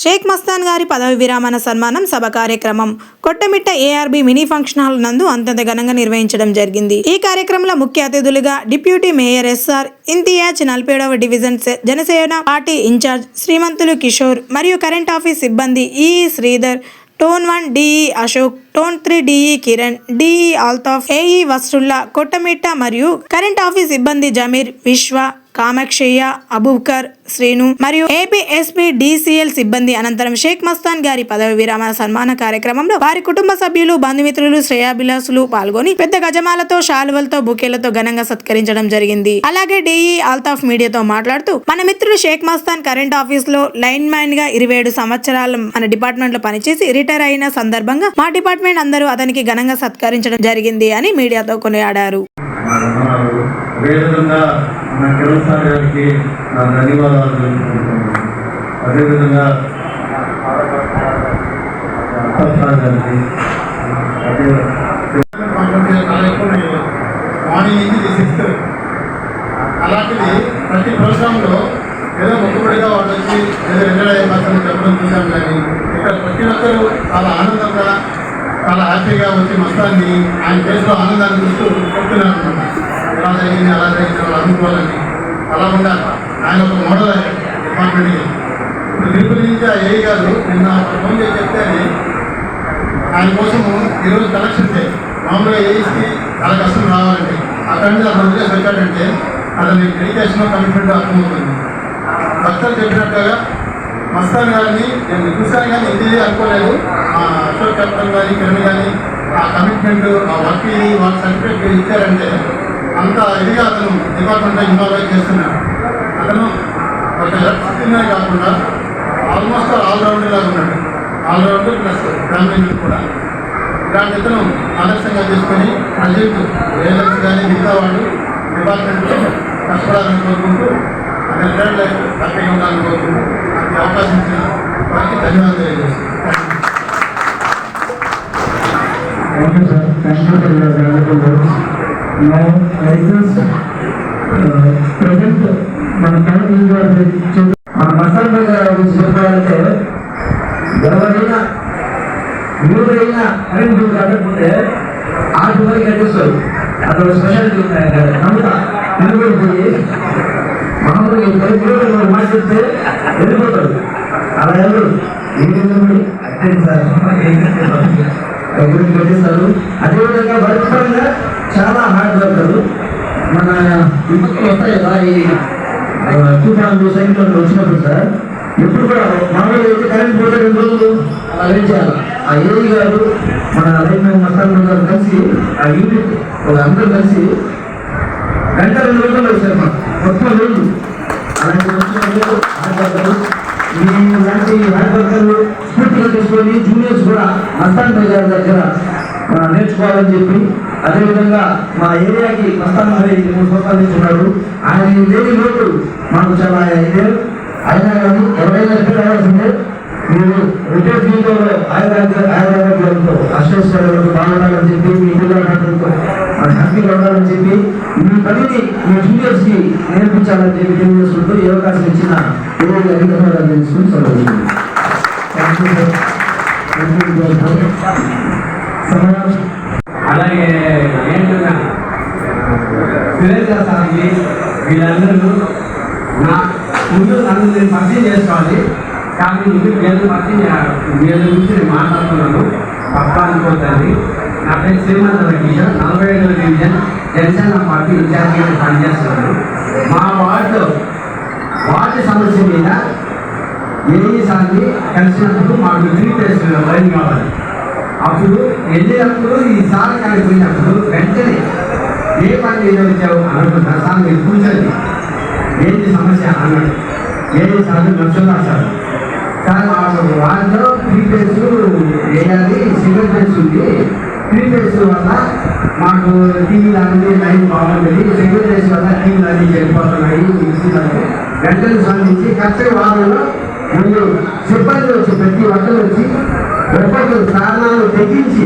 షేక్ మస్తాన్ గారి పదవి విరామణ సన్మానం సభ కార్యక్రమం. Kottamitta ARB mini function hall నందు అంతంత ఘనంగా నిర్వహించడం జరిగింది. ఈ కార్యక్రమంలో ముఖ్య అతిథులుగా డిప్యూటీ మేయర్ ఎస్ఆర్ ఇంతియాజ్ నలభై డివిజన్ జనసేన పార్టీ ఇన్ఛార్జ్ శ్రీమంతులు కిషోర్ మరియు కరెంట్ ఆఫీస్ సిబ్బంది ఈ Sridhar town one DE Ashok town three DE Kiran DE Altaf AE వస్తుల్లా Kottamitta మరియు కరెంట్ ఆఫీస్ సిబ్బంది జమీర్ విశ్వ కామాక్షయ్య అబూకర్ శ్రీను మరియు ఏపీఎస్పీ డిసిఎల్ సిబ్బంది అనంతరం షేక్ మస్తాన్ గారి పదవి విరామ సన్మాన కార్యక్రమంలో వారి కుటుంబ సభ్యులు బంధుమిత్రులు శ్రేయాభిలాసులు పాల్గొని పెద్ద గజమాలతో శాలువలతో బుకేలతో ఘనంగా సత్కరించడం జరిగింది. అలాగే డిఈ ఆల్తాఫ్ మీడియాతో మాట్లాడుతూ మన మిత్రుడు షేక్ మస్తాన్ కరెంట్ ఆఫీస్లో లైన్ మ్యాన్గా ఇరవై ఏడు సంవత్సరాలు మన డిపార్ట్మెంట్లో పనిచేసి రిటైర్ అయిన సందర్భంగా మా డిపార్ట్మెంట్ అందరూ అతనికి ఘనంగా సత్కరించడం జరిగింది అని మీడియాతో కొనియాడారు. అదేవిధంగా నా కిరణ్ గారికి నా ధన్యవాదాలు తెలుపుకుంటున్నాను. అదేవిధంగా సార్ గారికి మార్నింగ్ నుంచి సిక్స్త్ అలాంటిది ప్రతి ప్రోగ్రాంలో ఏదో మొక్కుబడిగా వాళ్ళు వచ్చి ఏదో ఎంజాయ్ అయిపోతారని చెప్పడం చూసాం కానీ ఇక్కడ ప్రతి ఒక్కరూ చాలా ఆనందంగా చాలా హ్యాపీగా వచ్చి మొత్తాన్ని ఆయన ఫేస్లో ఆనందాన్ని చూస్తూ చెప్తున్నారు అన్నమాట ఎలా జరిగింది అలా జరిగింది వాళ్ళు అనుకోవాలని అలా ఉండాలి. ఆయన ఒక మోడల్ డిపార్ట్మెంట్కి ఇప్పుడు తిరుపతి నుంచి ఆ ఏ గారు నిన్న ఫోన్ చేసి చెప్తే అది ఆయన కోసము ఈరోజు కలెక్షన్ చేయాలి. మామూలుగా ఏఈకి చాలా కష్టం రావాలండి అక్కడి నుంచి అతను ఉద్దేశం పెట్టాడంటే అతని డెడికేషన్ కమిట్మెంట్ అర్థమవుతుంది. భక్తులు చెప్పినట్టుగా మస్తాన్ గారిని నేను చూశాను కానీ ఇది అనుకోలేదు. ఆ అశోక్ కెప్టెన్ కానీ కిరణ్ కానీ ఆ కమిట్మెంట్ ఆ వర్క్ వాళ్ళ సర్టిఫికేట్ ఇచ్చారంటే అంత ఇదిగా అతను డిపార్ట్మెంట్లో ఇన్వాల్వ్ చేస్తున్నాడు అతను ఒక ఎలక్ట్రిసిటీనే కాకుండా ఆల్మోస్ట్ ఆల్రౌండర్ లాగా ఉన్నాడు. ఆల్రౌండర్ ప్లస్ ఫ్యామిలీ మెంబర్ కూడా. ఇలాంటి ఇతను ఆదర్శంగా తీసుకొని ప్రజెంట్ ఏజెంట్స్ కానీ మిగతా వాళ్ళు డిపార్ట్మెంట్లో కష్టపడాలని కోరుకుంటూ అతని రిటైర్డ్ లైఫ్ హ్యాపీగా ఉండాలని కోరుకుంటూ నాకు అవకాశం ఇచ్చిన వారికి ధన్యవాదాలు తెలియజేస్తున్నాను. Okay, sir. Thank you for your valuable words. Now, I request, uh, present మన కమిటీ గారు చూ- మన మసాలా గారి గురించి చెప్పాలంటే ఎవరైనా ఎవరైనా కరెంట్ బిల్ కట్టకుంటే ఆటి వరకు కట్టేస్తారు అక్కడ స్పెషాలిటీ ఉన్నాయి అక్కడ నమ్ముతా. నిలబడిపోయి మామూలుగా ఈ పది కిలోమీటర్లు మాట్లాడితే వెళ్ళిపోతారు. అలా ఎవరు? ఏం నిలబడి అంటే సార్. ఎవరికి పెట్టిస్తారు అదేవిధంగా వర్క్ పరంగా చాలా హార్డ్ వర్కర్లు మన విపత్తులు వస్తాయి కదా ఈ తుఫాన్లు సైన్లు వచ్చినప్పుడు సార్ ఎప్పుడు కూడా మామూలుగా అయితే కరెంట్ పోతే రెండు రోజులు అలా చేయాలి. ఆ ఏఈ గారు మన లైన్ మ్యాన్ మస్తాన్ గారు కలిసి ఆ యూనిట్ అందరూ కలిసి గంట రెండు రోజుల్లో వచ్చారు మన మొత్తం రోజు. అలాంటి వచ్చినప్పుడు హార్డ్ వర్కర్లు మీ లాంటి హార్డ్ వర్కర్లు స్ఫూర్తిగా తీసుకొని జూనియర్స్ కూడా మస్తాన్ భాయ్ గారి దగ్గర నేర్చుకోవాలని చెప్పి అదేవిధంగా మా ఏరియాకి మస్తాన్ భాయ్ మూడు సంవత్సరాలు నుంచి ఆయన లేని లోటు మాకు చాలా అయితే. అయినా కానీ ఎవరైనా రిపేర్ అవ్వాల్సిందే. మీరు రిపేర్ జీవితంలో ఆయుర్వేద ఆయుర్వేదంతో అష్టేశ్వరులకు బాగుండాలని చెప్పి మీ పిల్లలతో హ్యాపీగా ఉండాలని చెప్పి మీ పనిని మీ జూనియర్స్కి నేర్పించాలని చెప్పి తెలియజేసుకుంటూ ఈ అవకాశం ఇచ్చిన ఏ ధన్యవాదాలు తెలుసుకుని సెలవు అలాగే ఏంటన్నా? సురేష్ స్వామి వీళ్ళందరూ నా ముందు నన్ను నేను పరిచయం చేసుకోవాలి. కానీ ఇది వీళ్ళు పరిచయం చేయాలి. వీళ్ళ గురించి నేను మాట్లాడుతున్నాను. తప్ప అనుకోవద్దండి నా పేరు శ్రీమంత కిషోర్ నలభై ఐదవ డివిజన్ జనసేన పార్టీ ఇన్ఛార్జిగా పనిచేస్తున్నాను. మా వార్డు వార్డు సమస్య మీద ఏఈ కలిసినప్పుడు మాకు త్రీ ప్లేస్ లైన్ కావాలి అప్పుడు వెళ్ళినప్పుడు ఈ సార్ కాడికి పోయినప్పుడు వెంటనే ఏ పని మీద వచ్చావు అనుకుంటా సార్ మీరు కూర్చోండి. ఏంటి సమస్య అన్నాడు. ఏది సార్? నచ్చున్నారు సార్ సార్ మాకు వాటిలో త్రీ ఫేస్ వేయాలి సింగిల్ ఫేస్ ఉంది. త్రీ ఫేస్ వల్ల మాకు టీవీలు అన్నీ లైన్ బాగుంటుంది. సింగిల్ ఫేస్ వల్ల టీవీలు అన్నీ చెడిపోతున్నాయి వెంటనే స్పందించి కరెక్ట్ వారంలో ముందు సిబ్బంది వచ్చి ప్రతి ఒక్కరు వచ్చి ఒక్కొక్కరు కారణాలు తెగించి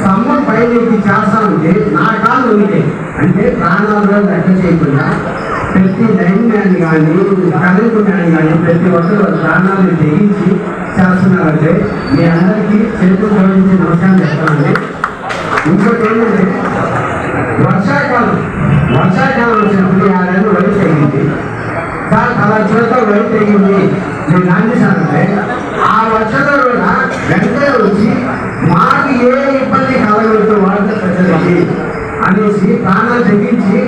స్తంభం పైకి చేస్తా ఉంటే నా కాళ్ళు ఉంటే అంటే ప్రాణాలు లెక్క చేయకుండా ప్రతి లైన్ మ్యాన్ కానీ కరెంటు మ్యాన్ కానీ ప్రతి ఒక్కరు ప్రాణాలను తెగించి చేస్తున్నారంటే మీ అందరికీ చేతులు జోడించి నమస్కారం చెప్తానండి. ఇంకోటి ఏంటంటే వర్షాకాలం వర్షాకాలం వచ్చినప్పుడు ఆ రెండు వరి తెగింది. సార్ అలా చేత వరి తెగింది. నేను నాందిస్తానంటే ఆ వర్షంలో కూడా వెంటనే వచ్చి మాకు ఏ ఇబ్బంది కలగలుగుతూ వాళ్ళతో ప్రజలకి అనేసి ప్రాణాలు తెగించి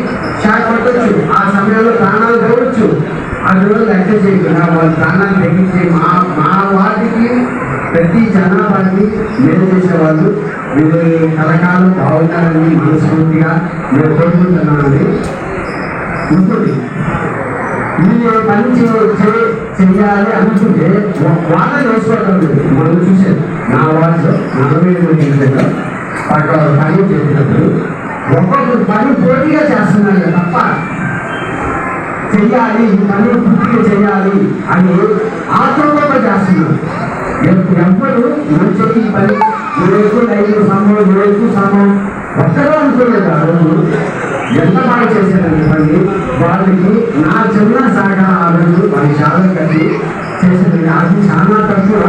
షాక్ కొట్టచ్చు ఆ సమయంలో ప్రాణాలు తెవచ్చు అందులో లెక్క చేయకుండా వాళ్ళ ప్రాణాలు తెగించి మా మా వాటికి ప్రతి జనాభాన్ని మేలు చేసేవాళ్ళు మీరు కలకాలం బాగుంటారని మనస్ఫూర్తిగా నేను కోరుకుంటున్నానండి ఉంటుంది మీరు ఏ పని చే- అనుకుంటే వాళ్ళని వేసుకోవడం లేదు మనం చూసేది నా వాటిలో నలభై ఎనిమిది అక్కడ పని చేసినప్పుడు ఒక్కొక్కరు పని పోటీగా చేస్తున్నారు తప్ప చెయ్యాలి ఈ పని పూర్తిగా చేయాలి అని ఆత్మకూప చేస్తున్నారు. ఎప్పుడు ఎప్పుడు నువ్వు పని నువ్వు ఎక్కువ ఐదు సమయం నువ్వు ఎక్కువ సమయం ఒక్కరూ అనుకోలేదు ఎంత బాగా చేశారని పని వాళ్ళకి నా చిన్న సహకారం ఆ రోజు వాళ్ళ చాలా కట్టి చేసేది అది చాలా తక్కువ.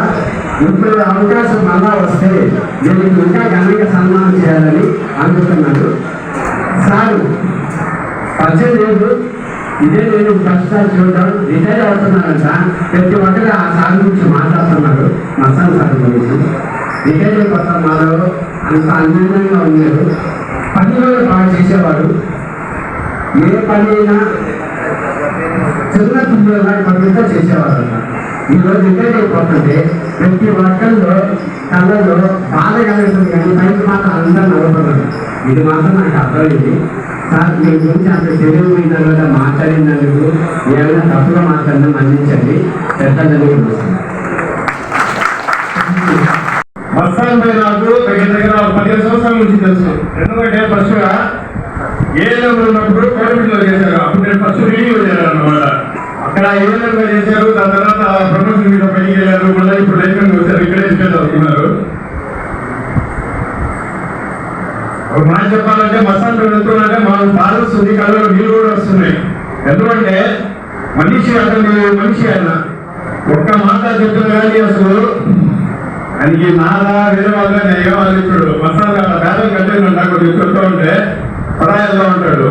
ఇప్పుడు అవకాశం మళ్ళా వస్తే నేను ఇంకా ఘనంగా సన్మానం చేయాలని అనుకుంటున్నాను సార్ పద్దెనిమిది లేదు. ఇదే నేను ప్రస్తుతాలు చూడడం. రిటైర్ అవుతున్నానంట ప్రతి ఒక్కరు ఆ సార్ గురించి మాట్లాడుతున్నారు. మసాన్ సార్ గురించి. రిటైర్ అయిపోతాం మాలో. అంత అన్యాయంగా ఉన్నారు పని కూడా బాగా చేసేవాడు ఏ పని అయినా చిన్న పిల్లల పనులతో చేసేవారు. ఈ రోజు రిటైర్ ప్రతి ఒక్కరిలో కళ్ళలో బాధ కలుగుతుంది కానీ పైకి మాత్రం అందరూ నవ్వుతున్నారు. ఇది మాత్రం నాకు అర్థమైంది. సార్ మీ గురించి అంత తెలుగు మీద కూడా మాట్లాడినందుకు ఏమైనా తప్పుగా మాట్లాడినా మన్నించండి. పెద్దలని వస్తాను వస్తాను నాకు గురించి తెలుసు. ఎందుకంటే ఫస్ట్గా ఏఎల్ఎం ఉన్నప్పుడు కోవిడ్లో చేశారు. అప్పుడు నేను ఫస్ట్ రీడింగ్ చేశాను అనమాట అక్కడ ఏఎల్ఎం గా చేశారు? దాని తర్వాత ప్రమోషన్ మీద పైకి వెళ్ళారు. మళ్ళీ ఇప్పుడు లైఫ్ వచ్చారు. ఇక్కడే ఎడ్యుకేట్ అవుతున్నారు. ఒక మాట చెప్పాలంటే మసాన్ వెళ్తున్నాంటే మనం బాధ వస్తుంది. కళ్ళలో నీళ్ళు కూడా వస్తున్నాయి ఎందుకంటే మనిషి అతను మనిషి ఆయన ఒక్క మాట చెప్తున్నా కానీ అసలు ఆయనకి నాదా వేరే వాళ్ళ నేను వాళ్ళు ఇప్పుడు మసాలా పేదలు కట్టేది నాకు కొద్దిగా చెప్తూ ఉంటే పరాయాల్లో ఉంటాడు.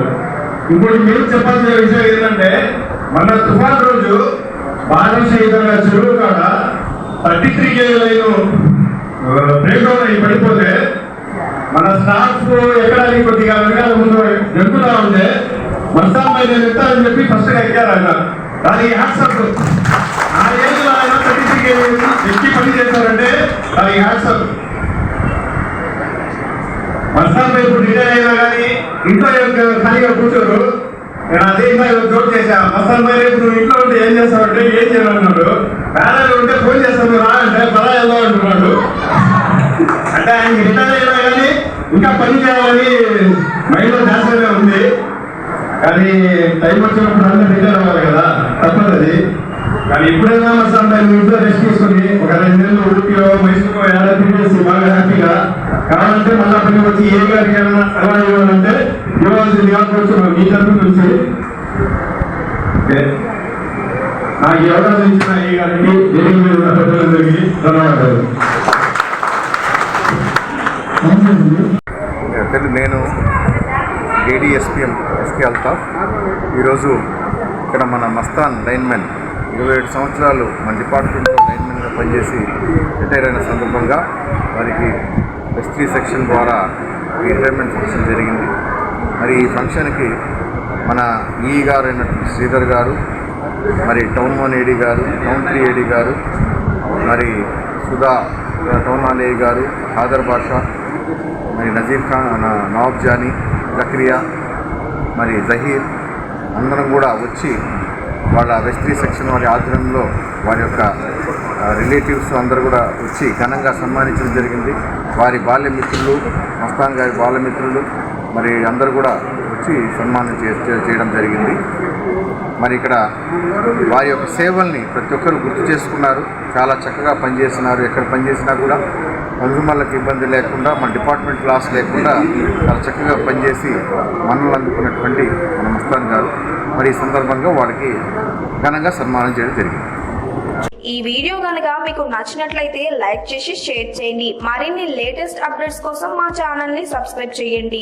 ఇప్పుడు మీరు చెప్పాల్సిన విషయం ఏంటంటే మన తుఫాన్ రోజు బాలిష విధంగా చెరువు కాడ thirty three KG line break down అయ్యి పడిపోతే మన స్టాఫ్ ఎక్కడానికి కొద్దిగా వెనకాల ముందు జంతులా ఉంటే మస్తాన్ పై నేను చెప్పి ఫస్ట్గా ఎక్కారు ఆయన. దానికి హ్యాట్సప్ ఆయన థర్టీ ఎక్కి పని చేస్తారంటే దానికి హ్యాట్సప్. మస్తాన్ ఇప్పుడు రిటైర్ అయినా కానీ ఇంట్లో ఖాళీగా కూర్చోరు. నేను అదే ఇంకా జోక్ చేశా. మస్తాన్ పై రేపు నువ్వు ఇంట్లో ఉంటే ఏం చేస్తావంటే ఏం చేయాలన్నాడు. పేదలు ఉంటే ఫోన్ చేస్తాను రా అంటే పలా వెళ్దాం అంటున్నాడు. అంటే ఆయన రిటైర్ అయినా కానీ ఇంకా పని చేయాలని మైండ్లో దాసనే ఉంది. కానీ టైం వచ్చినప్పుడు అందరూ రిటైర్ అవ్వాలి కదా. తప్పదు అది. కానీ ఎప్పుడైనా మసాన్ టైం ఇంట్లో రెస్ట్ తీసుకొని ఒక రెండు నెలలు ఉడిపిలో మైసూరులో ఏడాది తిరిగేసి బాగా హ్యాపీగా కావాలంటే మళ్ళీ అక్కడికి వచ్చి ఏ గారికి ఏమైనా సలహా ఇవ్వాలంటే ఇవ్వాల్సి కావచ్చు మీ తరఫు నుంచి నాకు ఈ అవకాశం ఇచ్చిన ఈ గారికి దేని మీద ఉన్న ప్రజలందరికీ ధన్యవాదాలు. నేను ఏడిఎస్పిఎం ఎస్కే అల్తాఫ్. ఈరోజు ఇక్కడ మన మస్తాన్ లైన్మెన్ ఇరవై ఏడు సంవత్సరాలు మన డిపార్ట్మెంట్లో లైన్మెన్గా పనిచేసి రిటైర్ అయిన సందర్భంగా వారికి ఎస్టీ సెక్షన్ ద్వారా రిటైర్మెంట్ ఫంక్షన్ జరిగింది. మరి ఈ ఫంక్షన్కి మన ఈ గారు అయినటువంటి శ్రీధర్ గారు మరి టౌన్ వన్ ఏడీ గారు టౌన్ త్రీ ఏడీ గారు మరి సుధా టౌన్ హాల్ గారు ఖాదర్ బాషా మరి నజీర్ ఖాన్ నవాబ్ జానీ జక్రియా మరి జహీర్ అందరం కూడా వచ్చి వాళ్ళ వెస్ట్రీ సెక్షన్ వారి ఆధ్వర్యంలో వారి యొక్క రిలేటివ్స్ అందరూ కూడా వచ్చి ఘనంగా సన్మానించడం జరిగింది. వారి బాల్యమిత్రులు మస్తాన్ గారి బాల్యమిత్రులు మరి అందరూ కూడా వచ్చి సన్మానం చే చేయడం జరిగింది. మరి ఇక్కడ వారి యొక్క సేవల్ని ప్రతి ఒక్కరు గుర్తు చేసుకున్నారు. చాలా చక్కగా పనిచేస్తున్నారు. ఎక్కడ పనిచేసినా కూడా కన్సూమర్లకు ఇబ్బంది లేకుండా మన డిపార్ట్మెంట్ లాస్ లేకుండా చాలా చక్కగా పనిచేసి మనల్ని అందుకున్నటువంటి మన మస్తాన్ గారు. మరి ఈ సందర్భంగా వాళ్ళకి ఘనంగా సన్మానం చేయడం జరిగింది. ఈ వీడియో కనుక మీకు నచ్చినట్లయితే లైక్ చేసి షేర్ చేయండి. మరిన్ని లేటెస్ట్ అప్డేట్స్ కోసం మా ఛానల్ని సబ్స్క్రైబ్ చేయండి.